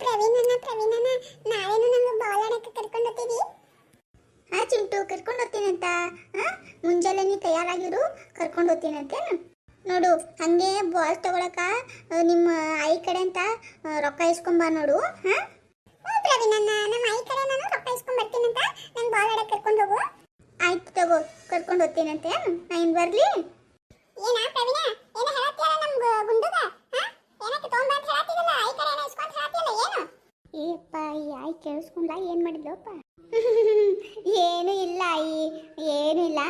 ಪ್ರವೀಣನ ಪ್ರವೀಣನ, ನಾಳೆನು ನಂಗೆ ಬಾಲ್ ಆಡಕ್ಕೆ ಕರ್ಕೊಂಡು ಹೋಗ್ತೀವಿ ಹಾ ಚಿಂಟು ಕರ್ಕೊಂಡು ಹೋಗ್ತೀನಿ ಅಂತ ಹಾ ಮುಂಜಾನೆ ನೀ ತಯಾರಾಗಿರು, ಕರ್ಕೊಂಡು ಹೋಗ್ತೀನಂತೆ ನೋಡು, ಹಂಗೆ ಬಾಲ್ ತಗೊಳಕ ನಿಮ್ಮ ಆಯಿ ಕಡೆ ಅಂತ ರೊಕ್ಕ ಇಸ್ಕೊಂಬಾ ನೋಡು ಹಾ ಹ್ಞೂ ಪ್ರವೀಣನ, ನಮ್ಮ ಆಯಿ ಕಡೆ ನಾನು ರೊಕ್ಕ ಇಸ್ಕೊಂಡ್ ಬರ್ತೀನಿ ಅಂತ ನಂಗೆ ಬಾಲ್ ಆಡಕ್ಕೆ ಕರ್ಕೊಂಡು ಹೋಗು. ಆಯ್ತು ತಗೋ, ಕರ್ಕೊಂಡು ಹೋಗ್ತೀನಂತೆ ನಾ ಇನ್ ಬರ್ಲಿ? ಏನಾ ಪ್ರವೀಣ, ಏನ ಹೇಳತ್ತೀಯಲ್ಲ ನಮ್ ಗು- ಗುಂಡುಗ? ಹಾ ಏನಕ್ಕೆ ತೊಗೊಂಬ ಅಂತ ಹೇಳತ್ತಿದಲ್ಲ ಆಯಿ ಕಡೆ ಏನೋ ಇಸ್ಕೊಂಡ್ ಹೇಳತ್ತಿಯಲ್ಲ ಏನು ಏಪ್ಪ ಈ ಆಯಿ ಕೇಳಿಸ್ಕೊಂಡ್ಲ? ಏನು ಮಾಡಿದ್ಲಪ್ಪ? ಏನು ಇಲ್ಲ ಈ ಏನು ಇಲ್ಲ.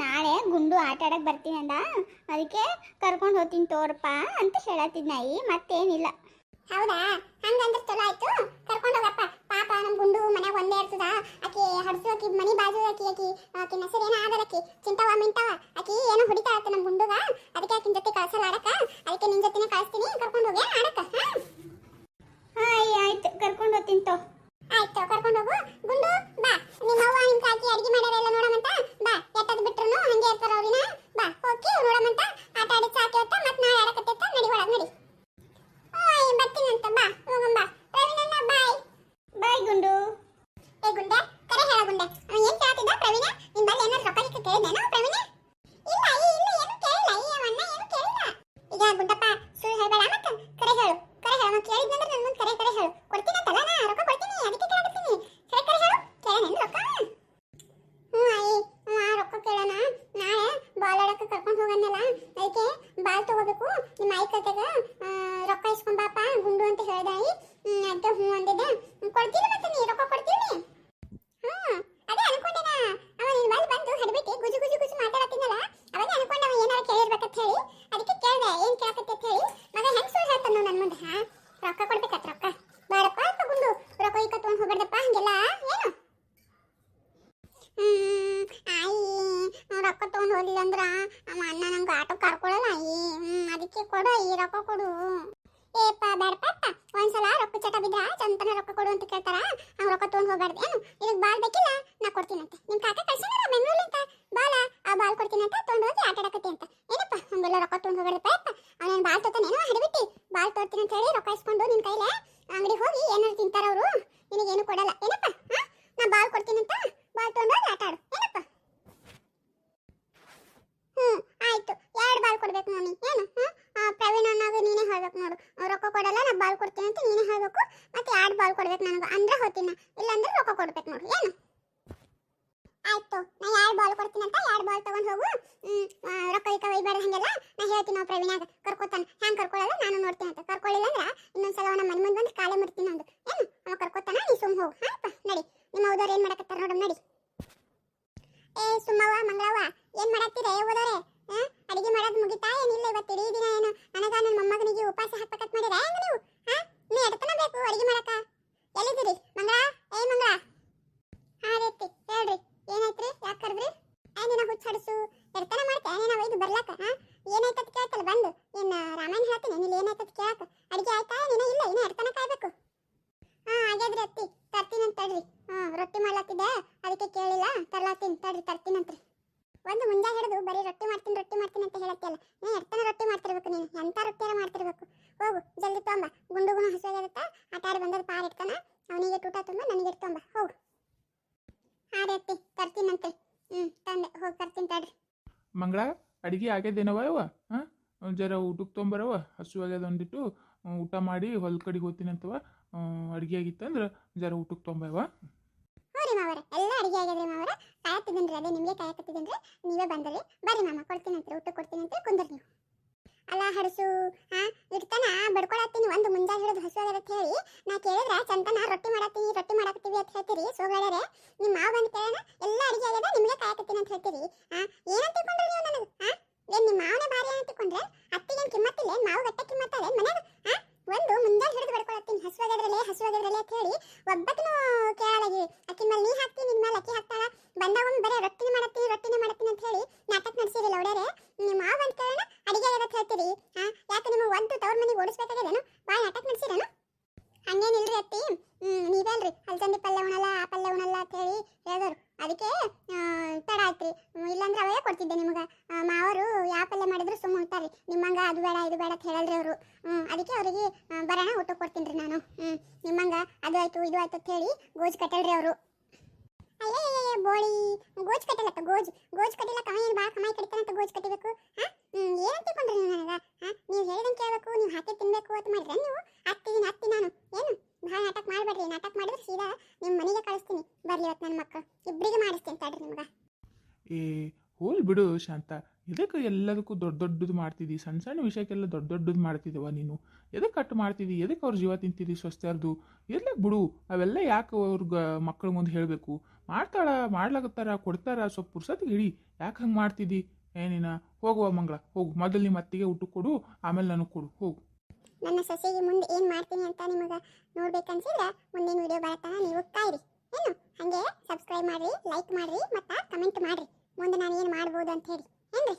ನಾಳೆ ಗುಂಡು ಆಟ ಆಡಕ್ ಬರ್ತೀನಿ ಅಂದ. ಅದಕ್ಕೆ ಕರ್ಕೊಂಡು ಹೋಗ್ತೀನಿ ತೋರಪ್ಪ ಅಂತ ಹೇಳತ್ತಿದ್ನಾಯಿ ಮತ್ತೇನಿಲ್ಲ. ಹೌದಾ? ಹಂಗಂದ್ರೆ ಚಲೋ ಆಯ್ತು. ಕರ್ಕೊಂಡು ಹೋಗಪ್ಪ. ಪಾಪ ನಮ್ ಗುಂಡು ಮನ್ಯಾಗ ಒಂದೇ ಇರ್ತದ. ಆಕಿ ಹಡ್ಸು ಆಕಿ ಮನಿ ಬಾಜು ಆಕಿ ಆಕಿ ಆಕಿ ಹೆಸರು ಏನ ಆಗದ ಆಕಿ. ಚಿಂತವ ಮಿಂತವ. ಆಕಿ ಏನೋ ಹೊಡಿತಾಳತ್ತ ನಮ್ ಗುಂಡುಗ. ಅದಕ್ಕೆ ಆಕಿನ ಜೊತೆ ಕಳ್ಸಲ್ಲ ಆಡಕ ಅದಕ್ಕೆ ನಿನ್ ಜೊತೆನೆ ಕಳಿಸ್ತೀನಿ ಕರ್ಕೊಂಡು ಹೋಗಿ ಆಡಕ ಹಾ ಆಯ್ ಆಯ್ತು ಕರ್ಕೊಂಡು ಹೋಗ್ತೀನಿ ತೋ ಆಯ್ತು ಕರ್ಕೊಂಡು ಹೋಗು ಗುಂಡು ಬಾ ನಿಮ್ಮ ಅವ್ವ ನಿಮ್ ಕಾಕಿ ಅಡಿಗೆ ಮಾಡ್ಯಾರೆಲ್ಲ ನೋಡಮಂತ ಬಾ ಎಟ್ಟದ್ ಬಿಟ್ರುನು ಹಂಗೆ ಇರ್ತಾರ ಅವ್ರಿನ ಬಾ ಹೋಗಿ ನೋಡಮಂತ ಆಟ ಆಡಿ ಸಾಕಿ ಹೊತ್ತ ಮತ್ ನಾಳೆ ಆಡಕತ್ತಿತ್ತ ನಡಿ ಒಳಗ್ ನಡಿ ಓಯ್ ಬರ್ತೀನಂತ ಬಾ ಹೋಗಂ ಬಾ ಪ್ರವೀಣಣ್ಣ ಬಾಯ್ ಏ ಗುಂಡೆ, ಕರೆ ಹೇಳ ಗುಂಡೆ. ಅವ ಏನ್ ಕೇಳ್ತಿದ್ದ ಪ್ರವೀಣ? ನಿನ್ ಬಲ್ಲಿ ಏನಾದ್ರು ರೊಕ್ಕ ಗಿಕ್ಕ ಕೇಳಿದೇನೋ ಪ್ರವೀಣ? ಇಲ್ಲ ಇಲ್ಲ, ಏನು ಕೇಳಿಲ್ಲ. ಈ ಏನು ಕೇಳಿಲ್ಲ. ಈಗ ಗುಂಡಪ್ಪ, ಸುಳ್ಳು ಹೇಳ್ಬೇಡ. ಮತ್ತ ಕರೆ ಹೇಳು ಕರೆ ಹೇಳು. ಕೇಳಿದ್ನಂದ್ರೆ ನನ್ನ ಮುಂದೆ ಕರೆ ಕರೆ ಹೇಳು. ಕೊಡ್ತೀನಿ, ಅದಕ್ಕೆ ಕರೆ ಕರೆ ಹೇಳು. ರೊಕ್ಕ. ಆ ರೊಕ್ಕ ಬಾಲ್ ಕರ್ಕೊಂಡು ಬಾಲ್ ತಗೋಬೇಕು. ನಿಮ್ಮ ಆಯಿ ಕತೆಗ ರೊಕ್ಕ ಇಸ್ಕೊಂಬಾಪ ಗುಂಡು ಅಂತ ಹೇಳ್ದಾಯಿ ಅದಕ್ಕೆ ಹ್ಞೂ ಅಂದಿದ್ದೆ ಹ್ಮ್, ಕೊಡ್ತೀನಿ ಮತ್ತೆ ನೀ ರೊಕ್ಕ ಕೊಡ್ತೀನಿ ಹ್ಮ್ ಅದೇ ಅನ್ಕೊಂಡೆನ ಅವ ನಿನ್ ಬಲ್ ಬಂದು ಹಡ್ಬಿಟ್ಟು ಗುಜು ಗುಜು ಗುಜು ಮಾತಾಡತ್ತಿನಲ್ಲ ಅವಾಗ ಅನ್ಕೊಂಡೆ ಅವ ಏನಾರ ಕೇಳಿರ್ಬೇಕಂತ ಹೇಳಿ ಅದಕ್ಕೆ ಕೇಳ್ದೆ ಏನ್ ಕೇಳಕತ್ತಿ ಅಂತ ಹೇಳಿ ಮಗ ಹೆಂಗ್ ಸುಳ್ಳು ಹೇಳ್ತಾನ ನನ್ ಮುಂದೆ ಹಾ ರೊಕ್ಕ ಕೊಡ್ಬೇಕತ್ ರೊಕ್ಕ ಬೇಡಪ್ಪ ತಗೊಂಡು ರೊಕ್ಕ ಈಗ ತಗೊಂಡ್ ಹೋಗ್ಬಾರ್ದಪ್ಪ ಹಂಗೆಲ್ಲ, ಏನು? ಅವ್ನ್ ರೊಕ್ಕ ತಗೊಂಡು ಹೋಗ್ಲಿಲ್ಲ ಅಂದ್ರ ಅವ ಅಣ್ಣ ನಂಗೆ ಆಟೋ ಕರ್ಕೊಳ್ಳಲ್ಲ ಆಯಿ. ಹ್ಮ್, ಅದಕ್ಕೆ ಕೊಡು ಈ ರೊಕ್ಕ ಕೊಡು. ಏಪ್ಪ ಬೇಡಪ್ಪ. ಒಂದ್ಸಲ ರೊಕ್ಕ ಚಟ ಬಿದ್ರ ಚಂತನ ರೊಕ್ಕ ಕೊಡು ಅಂತ ಕೇಳ್ತಾರ ಹಂಗ ರೊಕ್ಕ ತಗೊಂಡ್ ಹೋಗ್ಬಾರ್ದು, ಏನು? ಇದಕ್ಕೆ ಬಾಲ್ ಬೇಕಿಲ್ಲ, ನಾ ಕೊಡ್ತೀನಂತೆ. ನಿಮ್ ಕಾಕ ಕಳ್ಸಿದಾರ ಬೆಂಗಳೂರಿಂದ ಬಾಲ, ಆ ಬಾಲ್ ಕೊಡ್ತೀನಂತ ತಗೊಂಡ್ ಹೋಗಿ ಆಟ ಆಡಕತ್ತಿ ಅಂತ. ಏನಪ್ಪ, ಹಂಗೆಲ್ಲ ರೊಕ್ಕ ತಗೊಂಡ್ ಹೋಗ್ಬಾರ್ದಪ್ಪ ಅಪ್ಪ ಅವನೇನು ಬಾಲ್ ತೋತಾನೇನೋ ಹಡ್ಬಿಟ್ಟಿ ಬಾಲ್ ತೋರ್ತೀನಿ ಅಂತ ಹೇಳಿ ರೊಕ್ಕ ಇಸ್ಕೊಂಡು ನಿನ್ ಕೈಲೇ ಅಂಗಡಿ ಹೋಗಿ ಏನಾರು ತಿಂತಾರ ಅವರು. ನಿನಗೇನು ಕೊಡಲ್ಲ. ಏನಪ್ಪ? ನಾ ಬಾಲ್ ಕೊಡ್ತೀನಂತ? ಬಾಲ್ ತಗೊಂಡು ಹೋಗಿ ಆಟ ಆಡು. ಏನಪ್ಪ? ಹ್ಮ್ ಆಯ್ತು. ಎರಡು ಬಾಲ್ ಕೊಡ್ಬೇಕು ಮಮ್ಮಿ ಏನು? ಆ, ಪ್ರವೀಣ್ ಅನ್ನಾಗ ನೀನೇ ಹೇಳ್ಬೇಕು ನೋಡು. ರೊಕ್ಕ ಕೊಡಲ್ಲ ನಾ ಬಾಲ್ ಕೊಡ್ತೀನಿ ಅಂತ ನೀನೇ ಹೇಳ್ಬೇಕು. ಮತ್ತೆ ಎರಡು ಬಾಲ್ ಕೊಡ್ಬೇಕು ನನಗೆ. ಅಂದ್ರೆ ಹೋಗ್ತೀನಿ. ಇಲ್ಲಾಂದ್ರೆ ರೊಕ್ಕ ಕೊಡ್ಬೇಕು ನೋಡು. ಏನು? ಆಯ್ತು. ನಾ ಎರಡು ಬಾಲ್ ಕೊಡ್ತೀನಿ ಅಂತ ಎರಡು ಬಾಲ್ ತಗೊಂಡು ಹೋಗು. ರೊಕ್ಕ ಇಕ್ಕ ಒಯ್ಬೇಡ ಹಂಗೆಲ್ಲ. ನಾ ಹೇಳ್ತೀನಿ ನಾವು ಪ್ರವೀಣಾಗ ಕರ್ಕೋತಾನ. ಹ್ಯಾಂಗ ಕರ್ಕೊಳ್ಳಲ್ಲ ನಾನು ನೋಡ್ತೀನಿ ಅಂತ ಕರ್ಕೊಳ್ಳಿಲ್ಲ ಅಂದ್ರೆ ಇನ್ನೊಂದ್ಸಲ ಅವನ ಮನೆ ಮುಂದೆ ಬಂದು ಕಾಲೇ ಮುರ್ತೀನಿ ಅಂದು ಏನು ಅವ ಕರ್ಕೋತಾನ ನೀ ಸುಮ್ ಹೋಗು ಹಾಪ ನಡಿ ನಿಮ್ಮ ಹೌದವ್ರು ಏನ್ ಮಾಡಕತ್ತಾರ ನೋಡು ನಡಿ ಏ ಸುಮ್ಮವ್ವ ಮಂಗಳವ್ವ ಏನ್ ಮಾಡತ್ತೀರ ಓದೋರೆ ಆ? ಅಡಿಗೆ ಮಾಡೋದ್ ಮುಗಿತಾ ಏನಿಲ್ಲ ಇವತ್ತು ಇಡೀ ದಿನ ಏನು ನನಗ ನನ್ನ ಮೊಮ್ಮಗನಿಗೆ ಉಪವಾಸ ಹಾಕ್ಬೇಕಂತ ಮಾಡಿರ ಹೆಂಗ ನೀವು ಹಾ ನೀ ಎಡ್ತನ ಬೇಕು ಅಡಿಗೆ ಮಾಡಕ ಎಲ್ಲಿದ್ದೀರಿ ಮಂಗಳ ಏ ಮಂಗಳ ಹಾ ರೀತಿ ಹೇಳ್ರಿ ಏನಾಯ್ತ್ರಿ? ಯಾಕೆ ಕರೆದ್ರಿ? ಏನೇನ ನಿನ್ನ ಹುಚ್ಚ ಹಡಸು. ಎಡ್ತನ ಮಾಡ್ತೆ ಏನೇನ ಒಯ್ದು ಬರ್ಲಾಕ, ಹಾ? ಏನಾಯ್ತದ ಕೇಳ್ತಲ್ಲ, ಬಂದು. ಏನು ರಾಮಾಯಣ ಹೇಳ್ತೀನಿ ನೀನು ಏನಾಯ್ತದ ಕೇಳಕ. ಅಡಿಗೆ ಆಯ್ತಾ? ನೀನು ಇಲ್ಲ? ಇನ್ನ ಎರ್ತನ ಕಾಯ್ಬೇಕು. ಹಾ ಆಗ್ಯಾದ್ರಿ ಅತ್ತಿ ಅಂತ ತಡ್ರಿ. ಹಾ, ರೊಟ್ಟಿ ಮಾಡ್ಲಾತಿದ್ದೆ. ಅದಕ್ಕೆ ಕೇಳಿಲ್ಲ. ತರ್ಲಾತೀನಿ, ತಡ್ರಿ ತರ್ತೀನಂತ್ರಿ ಒಂದು ಮುಂಜಾನೆ ಹಿಡಿದು ಬರೀ ರೊಟ್ಟಿ ಮಾಡ್ತೀನಿ ರೊಟ್ಟಿ ಮಾಡ್ತೀನಿ ಅಂತ ಹೇಳತ್ತಿಯಲ್ಲ ನೀನು ಎರ್ತನ ರೊಟ್ಟಿ ಮಾಡ್ತಿರ್ಬೇಕು ನೀನು. ಎಂತ ರೊಟ್ಟಿಯಾರ ಮಾಡ್ತಿರ್ಬೇಕು? ಹೋಗು, ಜಲ್ದಿ ತೊಂಬ ಗುಂಡುಗುಣ ಹಸುವಾಗತ್ತ ಆಟ ಆಡಿ ಬಂದದ ಪಾರ್ ಇಡ್ತಾನ ಅವನಿಗೆ ಟೂಟ ತುಂಬ, ನನಗೆ ಇಡ್ತೊಂಬ ಹೋಗು. ಹಾರಿ ಅತ್ತಿ ತರ್ತೀನಂತೆ ಹ್ಞೂ ತಂದೆ ಹೋಗಿ ತರ್ತೀನಿ ತಡ್ರಿ. ಮಂಗಳ ಅಡುಗೆ ಆಗ್ಯದೇನವ ಅವ ಹಾಂ? ಜರ ಊಟಕ್ಕೆ ತೊಂಬರವ ಹಸು ಆಗ್ಯದ ಒಂದಿಟ್ಟು ಊಟ ಮಾಡಿ ಹೊಲ ಕಡೆಗೆ ಹೋಗ್ತೀನಿ ಅಂತವ ಅಡುಗೆ ಆಗಿತ್ತಂದ್ರೆ ಜರ ಊಟಕ್ಕೆ ತೊಂಬವ ಹ್ಞೂ ರೀ ಮಾವರ ಎಲ್ಲ ಅಡುಗೆ ಆಗ್ಯದ್ರಿ ಮಾವರ. ಕಾಯತ್ತಿದ್ದೀನಿ ಅದೇ ನಿಮಗೆ ಕಾಯಕತ್ತಿದ್ದೀನಿ ನೀವೇ ಬಂದ್ರಿ. ಬರ್ರಿ ಮಾಮ ಕೊಡ್ತೀನಂತೆ ಊಟ ಕೊಡ್ತೀನಂತೆ ಕುಂದ್ರಿ ನೀವು. ಅಲ್ಲ ಹಡಸು ಹಾ ಇಡ್ತಾನ ಬಡ್ಕೊಳತ್ತೀನಿ ಒಂದು ಮುಂಜಾನೆ ಹಿಡಿದು ಹಸು ಹೇಳಿ ನಾ ಕೇಳಿದ್ರೆ ಚಂತನ ರೊಟ್ಟಿ ಮಾಡತ್ತೀನಿ ರೊಟ್ಟಿ ಮಾಡಕತ್ತೀವಿ ಅಂತ ಹೇಳ್ತೀರಿ ಸೋಗಾಡ್ಯಾರೆ ನಿಮ್ಮ ಮಾವ ಬಂದು ಕೇಳೋಣ ಎಲ್ಲ ಅಡಿಗೆ ಆಗ್ಯದ ನಿಮಗೆ ಕಾಯಕತ್ತೀನಿ ಅಂತ ಹೇಳ್ತೀರಿ ಹಾ ಏನಂತ ತಿಳ್ಕೊಂಡ್ರಿ ನೀವು ನನಗೆ ಹಾ ಏನ್ ನಿಮ್ಮ ಮಾವನೇ ಭಾರಿ ಅಂತ ತಿಳ್ಕೊಂಡ್ರೆ ಅತ್ತಿಗೇನು ಕಿಮ್ಮತ್ತಿಲ್ಲ ಗಟ್ಟಕ್ಕೆ ಮಾತಾಳೆ ಮನ್ಯಾಗ ಒಂದು ಮುಂಜಾನೆ ಹಿಡಿದು ಬಡ್ಕೊಳತ್ತೀನಿ. ಹಸುವಾಗದ್ರಲ್ಲೇ ಹಸುವಾಗದ್ರಲ್ಲೇ ಅಂತ ಹೇಳಿ ಒಬ್ಬಕ್ಕೂ ಕೇಳಾಗಿ ಅಕ್ಕಿ ಮೇಲೆ ನೀ ಹಾಕ್ತೀನಿ ನಿನ್ನ ಮೇಲೆ ಅಕ್ಕಿ ಹಾಕ್ತಾಳ. ಬಂದಾಗ ಒಂದು ಬರೀ ರೊಟ್ಟಿನ ಮಾಡತ್ತೀನಿ ರೊಟ್ಟಿನ ಮಾಡತ್ತೀನಿ ಅಂತ ಹೇಳಿ ನಾಟಕ ನಡೆಸಿರಿಲ್ಲ ಒಡೆಯರೆ ನಿಮ್ಮ ಮಾವ ಅಂತ ಕೇಳೋಣ ಅಡಿಗೆ ಅಂತ ಹೇಳ್ತೀರಿ. ಯಾಕೆ ನಿಮಗೆ ಒಂದು ತವ್ರ ಮನೆಗೆ ಓಡಿಸ್ಬೇಕಾಗ್ಯದೇನು? ಬಾ, ನಾಟಕ ನಡೆಸಿರೇನು? ಹಂಗೇನಿಲ್ರಿ ಅತ್ತಿ. ಹ್ಮ್ ನೀವೇನ್ರಿ ಅಲ್ಸಂದಿ ಪಲ್ಯ ಉಣಲ್ಲ ಆ ಪಲ್ಯ ಉಣಲ್ಲ ಅಂತ ಹೇಳಿ ಹೇಳಿದ್ರು ಅದಕ್ಕೆ ಆ, ತಡ ಆಯ್ತ್ರಿ ಹ್ಮ್, ಇಲ್ಲಾಂದ್ರೆ ಅವೇ ಕೊಡ್ತಿದ್ದೆ ನಿಮಗೆ ಮಾವರು ಯಾವ ಪಲ್ಯ ಮಾಡಿದ್ರು ಸುಮ್ಮ ಉಣ್ತಾರ್ರಿ ನಿಮ್ಮಂಗ ಅದು ಬೇಡ ಇದು ಬೇಡ ಅಂತ ಹೇಳಲ್ರಿ ಅವರು ಹ್ಮ್ ಅದಕ್ಕೆ ಅವರಿಗೆ ಬರೋಣ ಊಟ ಕೊಡ್ತೀನಿ ರೀ ನಾನು ನಿಮ್ಮಂಗ ಅದು ಆಯ್ತು, ಇದು ಆಯ್ತು ಅಂತ ಹೇಳಿ ಗೋಜ್ ಕಟ್ಟಲ್ರಿ ಅವರು. ಅಯ್ಯೇ ಬೋಳಿ. ಗೋಜ್ ಕಟ್ಟಲಕ್ಕ ಗೋಜ್. ಗೋಜ್ ಕಟ್ಟಲಕ್ಕ ಅವ ಏನು ಭಾಳ ಕಮಾಯಿ ಕಡಿತಾನಂತ ಗೋಜ್ ಕಟ್ಟಿಬೇಕು, ಹಾ? ಹ್ಮ್ ಏನ್ ತಿಳ್ಕೊಂಡ್ರಿ ನೀವು ನನಗ, ಹಾ? ನೀವು ಹೇಳಿದಂಗೆ ಕೇಳಬೇಕು, ನೀವು ಹಾಕಿ ತಿನ್ಬೇಕು ಅಂತ ಮಾಡಿದ್ರೆ ನೀವು ಹತ್ತಿದ್ದೀನಿ ಹತ್ತಿ ನಾನು. ಏನು? ಭಾಳ ನಾಟಕ ಮಾಡಬೇಡ್ರಿ, ನಾಟಕ ಮಾಡಿದ್ರೆ ಸೀದಾ ನಿಮ್ಮ ಮನೆಗೆ ಕಳಿಸ್ತೀನಿ. ಬರ್ಲಿ ಇವತ್ತು ನನ್ನ ಮಕ್ಕಳು ಇಬ್ಬರಿಗೆ ಮಾಡಿಸ್ತೀನಿ ತಡ್ರಿ ನಿಮ್ಗೆ. ಏ, ಹೋಲ್ ಬಿಡು ಶಾಂತ. ಎದಕ್ಕೆ ಎಲ್ಲದಕ್ಕೂ ದೊಡ್ಡ ದೊಡ್ಡದು ಮಾಡ್ತಿದ್ದಿ. ಸಣ್ಣ ಸಣ್ಣ ವಿಷಯಕ್ಕೆಲ್ಲ ದೊಡ್ಡ ದೊಡ್ಡದು ಮಾಡ್ತಿದ್ದವ ನೀನು? ಎದಕ್ಕೆ ಕಟ್ ಮಾಡ್ತಿದ್ದಿ? ಎದಕ್ಕೆ ಅವ್ರ ಜೀವ ತಿಂತಿದ್ದಿ ಸ್ವಸ್ಥರ್ದು ಇರ್ಲಕ್ಕೆ ಬಿಡು, ಅವೆಲ್ಲ ಯಾಕೆ ಅವ್ರಿಗೆ ಮಕ್ಕಳ ಮುಂದೆ ಹೇಳಬೇಕು? ಮಾಡ್ತಾಳ ಮಾಡ್ಲಾಗತ್ತಾರ ಕೊಡ್ತಾರ, ಸ್ವಲ್ಪ ಪುರ್ಸತ್ತಿಗೆ ಹಿಡಿ. ಯಾಕೆ ಹಂಗೆ ಮಾಡ್ತಿದ್ದಿ? ಏನಿನ ಹೋಗುವ ಮಂಗಳ, ಹೋಗು. ಮೊದಲು ನಿಮ್ಮ ಅತ್ತಿಗೆ ಊಟ ಕೊಡು, ಆಮೇಲೆ ನನಗೆ ಕೊಡು, ಹೋಗು. ನನ್ನ ಸೊಸೆಗೆ ಮುಂದೆ ಏನು ಮಾಡ್ತೀನಿ ಅಂತ ನಿಮಗೆ ನೋಡ್ಬೇಕನ್ಸಿದ್ರೆ ಮುಂದಿನ ವಿಡಿಯೋ ಬರತ್ತಾನ ನೀವು ಕಾಯಿರಿ. ಏನು? ಹಾಗೆ ಸಬ್ಸ್ಕ್ರೈಬ್ ಮಾಡಿರಿ ಲೈಕ್ ಮಾಡಿರಿ, ಮತ್ತು ಕಮೆಂಟ್ ಮಾಡಿರಿ. ಮುಂದೆ ನಾನು ಏನು ಮಾಡ್ಬೋದು ಅಂತ ಹೇಳಿ. ಏನ್ರಿ